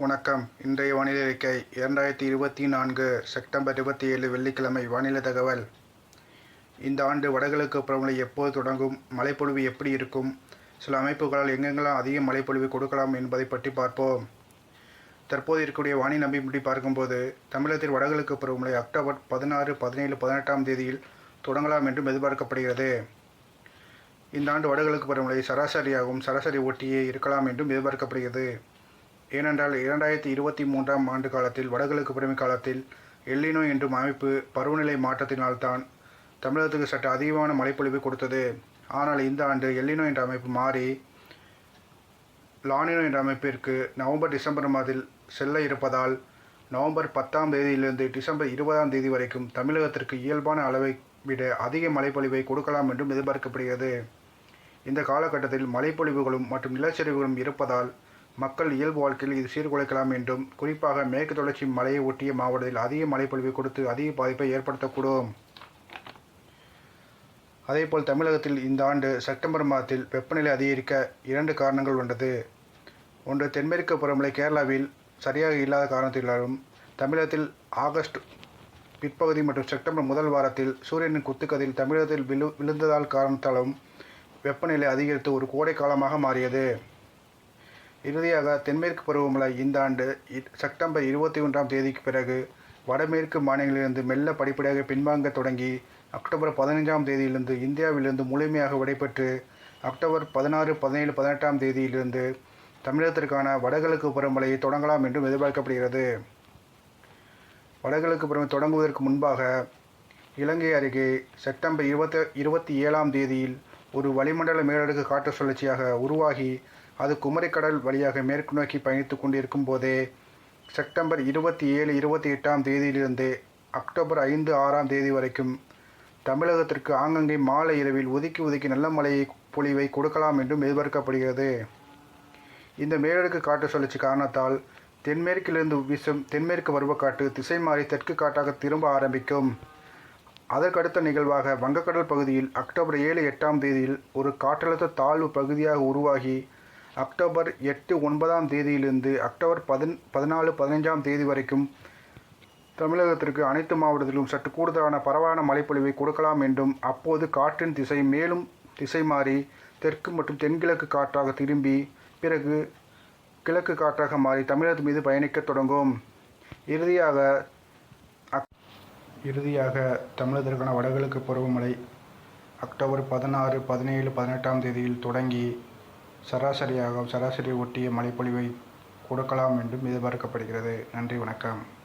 வணக்கம். இன்றைய வானிலை அறிக்கை இரண்டாயிரத்தி இருபத்தி நான்கு செப்டம்பர் இருபத்தி ஏழு வெள்ளிக்கிழமை வானிலை தகவல். இந்த ஆண்டு வடகிழக்கு பருவமழை எப்போது தொடங்கும் மழைப்பொழிவு எப்படி இருக்கும் சில அமைப்புகளால் எங்கெங்கெல்லாம் அதிக மழைப்பொழிவு கொடுக்கலாம் என்பதை பற்றி பார்ப்போம். தற்போது இருக்கக்கூடிய வானிலை நம்பிப்படி பார்க்கும்போது தமிழகத்தில் வடகிழக்கு பருவமழை அக்டோபர் பதினாறு பதினேழு பதினெட்டாம் தேதியில் தொடங்கலாம் என்றும் எதிர்பார்க்கப்படுகிறது. இந்த ஆண்டு வடகிழக்கு பருவமழை சராசரியாகவும் சராசரி ஒட்டியே இருக்கலாம் என்றும் எதிர்பார்க்கப்படுகிறது. ஏனென்றால் இரண்டாயிரத்தி இருபத்தி மூன்றாம் ஆண்டு காலத்தில் வடகிழக்கு பருவமழை காலத்தில் எல்லினோ என்றும் அமைப்பு பருவநிலை மாற்றத்தினால்தான் தமிழகத்துக்கு சற்று அதிகமான மழைப்பொழிவு கொடுத்தது. ஆனால் இந்த ஆண்டு எல்லினோ என்ற அமைப்பு மாறி லானினோ என்ற அமைப்பிற்கு நவம்பர் டிசம்பர் மாதத்தில் செல்ல இருப்பதால் நவம்பர் பத்தாம் தேதியிலிருந்து டிசம்பர் இருபதாம் தேதி வரைக்கும் தமிழகத்திற்கு இயல்பான அளவை விட அதிக மழைப்பொழிவை கொடுக்கலாம் என்றும் எதிர்பார்க்கப்படுகிறது. இந்த காலகட்டத்தில் மழைப்பொழிவுகளும் மற்றும் நிலச்சரிவுகளும் இருப்பதால் மக்கள் இயல்பு வாழ்க்கையில் இது சீர்குலைக்கலாம் என்றும் குறிப்பாக மேற்கு தொடர்ச்சி மலையை ஒட்டிய மாவட்டத்தில் அதிக மழைப்பொழிவை கொடுத்து அதிக பாதிப்பை ஏற்படுத்தக்கூடும். அதேபோல் தமிழகத்தில் இந்த ஆண்டு செப்டம்பர் மாதத்தில் வெப்பநிலை அதிகரிக்க இரண்டு காரணங்கள் உள்ளது. ஒன்று தென்மேற்கு புறமலை கேரளாவில் சரியாக இல்லாத காரணத்தினாலும் தமிழகத்தில் ஆகஸ்ட் பிற்பகுதி மற்றும் செப்டம்பர் முதல் வாரத்தில் சூரியனின் குத்துக்கதில் தமிழகத்தில் விழு விழுந்ததால் காரணத்தாலும் வெப்பநிலை அதிகரித்து ஒரு கோடை காலமாக மாறியது. இறுதியாக தென்மேற்கு பருவமழை இந்த ஆண்டு செப்டம்பர் இருபத்தி ஒன்றாம் தேதிக்கு பிறகு வடமேற்கு மாநிலங்களிலிருந்து மெல்ல படிப்படியாக பின்வாங்க தொடங்கி அக்டோபர் பதினைஞ்சாம் தேதியிலிருந்து இந்தியாவிலிருந்து முழுமையாக விடைபெற்று அக்டோபர் பதினாறு பதினேழு பதினெட்டாம் தேதியிலிருந்து தமிழகத்திற்கான வடகிழக்கு பருவமழையை தொடங்கலாம் என்றும் எதிர்பார்க்கப்படுகிறது. வடகிழக்கு பருவம் தொடங்குவதற்கு முன்பாக இலங்கை அருகே செப்டம்பர் இருபத்தி இருபத்தி ஏழாம் தேதியில் ஒரு வளிமண்டல மேலடுக்கு காற்று சுழற்சியாக உருவாகி அது குமரிக்கடல் வழியாக மேற்கு நோக்கி பயணித்து கொண்டிருக்கும் போதே செப்டம்பர் இருபத்தி ஏழு இருபத்தி எட்டாம் தேதியிலிருந்து அக்டோபர் ஐந்து ஆறாம் தேதி வரைக்கும் தமிழகத்திற்கு ஆங்கங்கே மாலை இரவில் ஒதுக்கி ஒதுக்கி நல்ல மழையை பொழிவை கொடுக்கலாம் என்றும் எதிர்பார்க்கப்படுகிறது. இந்த மேலடுக்கு காற்று சுழற்சி காரணத்தால் தென்மேற்கிலிருந்து வீசும் தென்மேற்கு பருவக்காற்று திசை மாறி தெற்கு காட்டாக திரும்ப ஆரம்பிக்கும். அதற்கடுத்த நிகழ்வாக வங்கக்கடல் பகுதியில் அக்டோபர் ஏழு எட்டாம் தேதியில் ஒரு காற்றழுத்த தாழ்வு பகுதியாக உருவாகி அக்டோபர் எட்டு ஒன்பதாம் தேதியிலிருந்து அக்டோபர் பதின் பதினாலு பதினைஞ்சாம் தேதி வரைக்கும் தமிழகத்திற்கு அனைத்து மாவட்டத்திலும் சற்று கூடுதலான பரவலான மழைப்பொழிவை கொடுக்கலாம் என்றும் அப்போது காற்றின் திசை மேலும் திசை மாறி தெற்கு மற்றும் தென்கிழக்கு காற்றாக திரும்பி பிறகு கிழக்கு காற்றாக மாறி தமிழகத்து மீது பயணிக்க தொடங்கும். இறுதியாக அக்- இறுதியாக தமிழகத்திற்கான வடகிழக்கு பருவமழை அக்டோபர் பதினாறு பதினேழு பதினெட்டாம் தேதியில் தொடங்கி சராசரியாக சராசரி ஒட்டிய மழைப்பொழிவை கொடுக்கலாம் என்றும் எதிர்பார்க்கப்படுகிறது. நன்றி வணக்கம்.